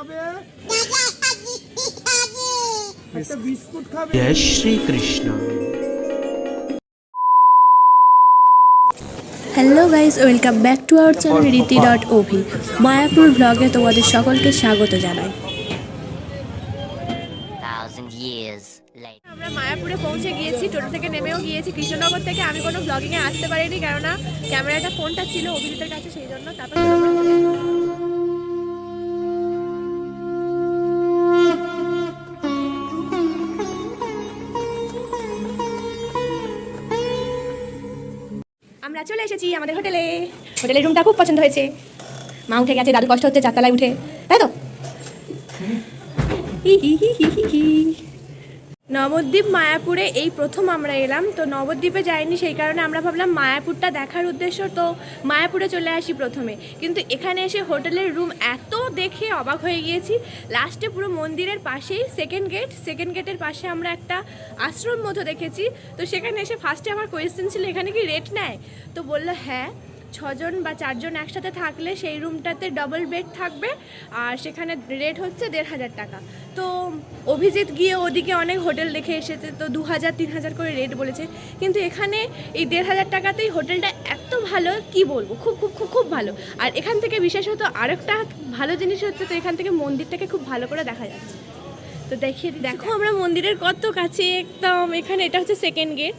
খাবে? একটা বিস্কুট। খাবে? জয় Shrikrishna. Hello guys welcome back to our channel Riti dot OV Mayapur ব্লগে তোমাদের সকলকে স্বাগত জানাই. আমরা মায়াপুরে পৌঁছে গিয়েছি টোটো থেকে নেমেও গিয়েছি কৃষ্ণনগর থেকে। আমি কোনো ব্লগিংয়ে আসতে পারিনি কেননা ক্যামেরাটা ফোনটা ছিল অভিজিতের কাছে সেই জন্য তারপর আমরা চলে এসেছি আমাদের হোটেলে। হোটেলের রুমটা খুব পছন্দ হয়েছে। মা উঠে গেছে দাদু কষ্ট হচ্ছে, চারতলায় উঠে। তাই তো? হি হি হি হি হি। নবদ্বীপ, মায়াপুরে এই প্রথম আমরা এলাম। তো নবদ্বীপে যাইনি সেই কারণে আমরা ভাবলাম মায়াপুরটা দেখার উদ্দেশ্য তো মায়াপুরে চলে আসি প্রথমে। কিন্তু এখানে এসে হোটেলের রুম এত দেখে অবাক হয়ে গিয়েছি। লাস্টে পুরো মন্দিরের পাশেই সেকেন্ড গেট সেকেন্ড গেটের পাশে আমরা একটা আশ্রম মতো দেখেছি। তো সেখানে এসে ফার্স্টে আমার কোয়েশ্চেন ছিল, এখানে কি রেট নেয়? তো বলল হ্যাঁ। ছজন বা চারজন একসাথে থাকলে সেই রুমটাতে ডবল বেড থাকবে আর সেখানে রেট হচ্ছে দেড় হাজার টাকা। তো অভিজিৎ গিয়ে ওদিকে অনেক হোটেল দেখে এসেছে, তো দু হাজার, তিন হাজার করে রেট বলেছে। কিন্তু এখানে এই দেড় হাজার টাকাতেই হোটেলটা এত ভালো, কি বলব? খুব খুব খুব খুব ভালো। আর এখান থেকে বিশেষত আরেকটা ভালো জিনিস হচ্ছে, তো এখান থেকে মন্দিরটাকে খুব ভালো করে দেখা যাচ্ছে। তো দেখিয়ে দেখো, আমরা মন্দিরের কত কাছে একদম, এখানে এটা হচ্ছে সেকেন্ড গেট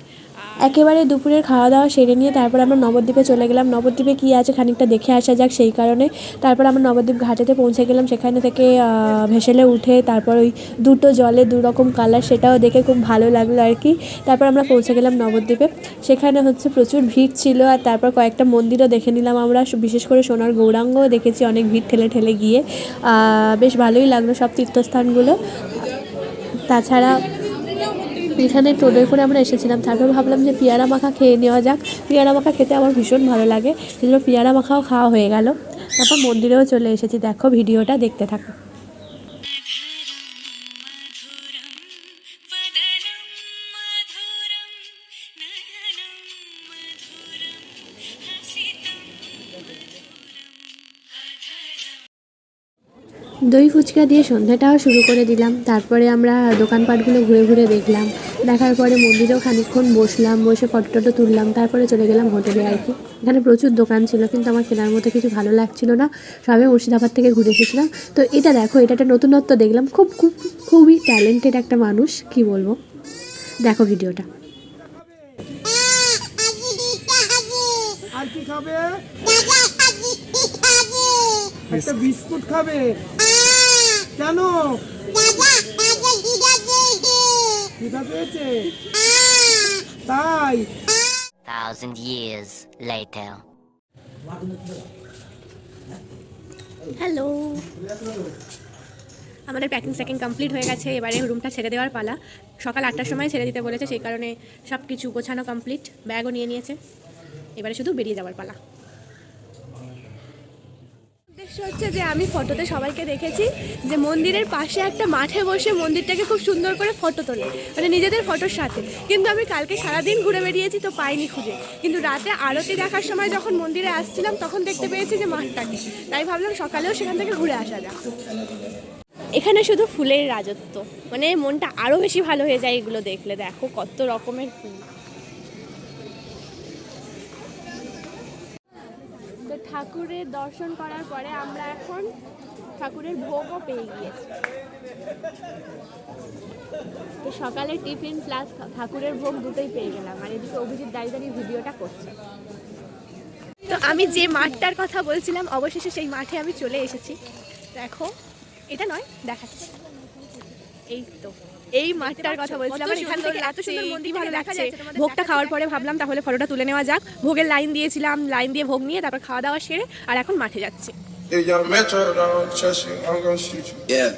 একেবারে দুপুরের খাওয়া দাওয়া সেরে নিয়ে তারপর আমরা নবদ্বীপে চলে গেলাম। নবদ্বীপে কী আছে খানিকটা দেখে আসা যাক সেই কারণে। তারপর আমরা নবদ্বীপ ঘাটেতে পৌঁছে গেলাম। সেখানে থেকে ভেসেলে উঠে তারপর ওই দুটো জলে দু রকম কালার সেটাও দেখে খুব ভালো লাগল আর কি। তারপর আমরা পৌঁছে গেলাম নবদ্বীপে। সেখানে হচ্ছে প্রচুর ভিড় ছিল আর তারপর কয়েকটা মন্দিরও দেখে নিলাম আমরা। বিশেষ করে সোনার গৌরাঙ্গও দেখেছি অনেক ভিড় ঠেলে ঠেলে গিয়ে। বেশ ভালোই লাগল সব তীর্থস্থানগুলো। তাছাড়া এখানে টোটোয় করে আমরা এসেছিলাম। তারপর ভাবলাম যে পেয়ারা মাখা খেয়ে নেওয়া যাক। পেয়ারা মাখা খেতে আমার ভীষণ ভালো লাগে। সেজন্য পেয়ারা মাখাও খাওয়া হয়ে গেল। তারপর মন্দিরেও চলে এসেছি। দেখো ভিডিওটা, দেখতে থাকো। দই ফুচকা দিয়ে সন্ধ্যাটাও শুরু করে দিলাম। তারপরে আমরা দোকানপাটগুলো ঘুরে ঘুরে দেখলাম। দেখার পরে মন্দিরেও খানিকক্ষণ বসলাম, বসে ফটো টটো তুললাম, তারপরে চলে গেলাম হোটেলে আর কি। এখানে প্রচুর দোকান ছিল, কিন্তু আমার কেনার মতো কিছু ভালো লাগছিল না। সবে মুর্শিদাবাদ থেকে ঘুরে এসেছিলাম। তো এটা দেখো, এটা একটা নতুনত্ব দেখলাম। খুব খুব, খুবই ট্যালেন্টেড একটা মানুষ, কি বলব? দেখো ভিডিওটা। আর কি খাবে? একটা বিস্কুট খাবে। কেন? খিদা পেয়েছে। তাই? Thousand years later. হ্যালো আমাদের প্যাকিং স্যাকিং কমপ্লিট হয়ে গেছে এবারে রুমটা ছেড়ে দেওয়ার পালা। সকাল আটটার সময় ছেড়ে দিতে বলেছে সেই কারণে সব কিছু গোছানো কমপ্লিট ব্যাগও নিয়ে নিয়েছে। এবারে শুধু বেরিয়ে যাওয়ার পালা। হচ্ছে যে আমি ফটোতে সবাইকে দেখেছি যে মন্দিরের পাশে একটা মাঠে বসে মন্দিরটাকে খুব সুন্দর করে ফটো তোলে মানে নিজেদের ফটোর সাথে। কিন্তু আমি কালকে সারাদিন ঘুরে বেরিয়েছি তো পাইনি খুঁজে। কিন্তু রাতে আরতি দেখার সময় যখন মন্দিরে আসছিলাম, তখন দেখতে পেয়েছি যে মাঠটাকে। তাই ভাবলাম সকালেও সেখান থেকে ঘুরে আসা যাক। এখানে শুধু ফুলের রাজত্ব মানে মনটা আরও বেশি ভালো হয়ে যায় এগুলো দেখলে। দেখো কত রকমের ফুল। ঠাকুরের দর্শন করার পরে আমরা এখন ঠাকুরের ভোগও পেয়ে গিয়েছি। তো সকালে টিফিন প্লাস ঠাকুরের ভোগ দুটোই পেয়ে গেলাম। আর এদিকে অভিজিৎ দাঁড়িয়ে দাঁড়িয়ে ভিডিওটা করছে। তো আমি যে মাঠটার কথা বলছিলাম, অবশেষে সেই মাঠে আমি চলে এসেছি। দেখো, এটা নয়, দেখাচ্ছি। এই তো। এই মাঠটার কথা বলছিলাম আমার এখান থেকে এত সুন্দর মন্দির ভালো লাগছে ভোগটা খাওয়ার পরে ভাবলাম তাহলে ফটোটা তুলে নেওয়া যাক। ভোগের লাইন দিয়েছিলাম লাইন দিয়ে ভোগ নিয়ে তারপর খাওয়া দাওয়া সেরে আর এখন মাঠে যাচ্ছি। If young Metro don't trust you, I'm gonna shoot you. Yeah.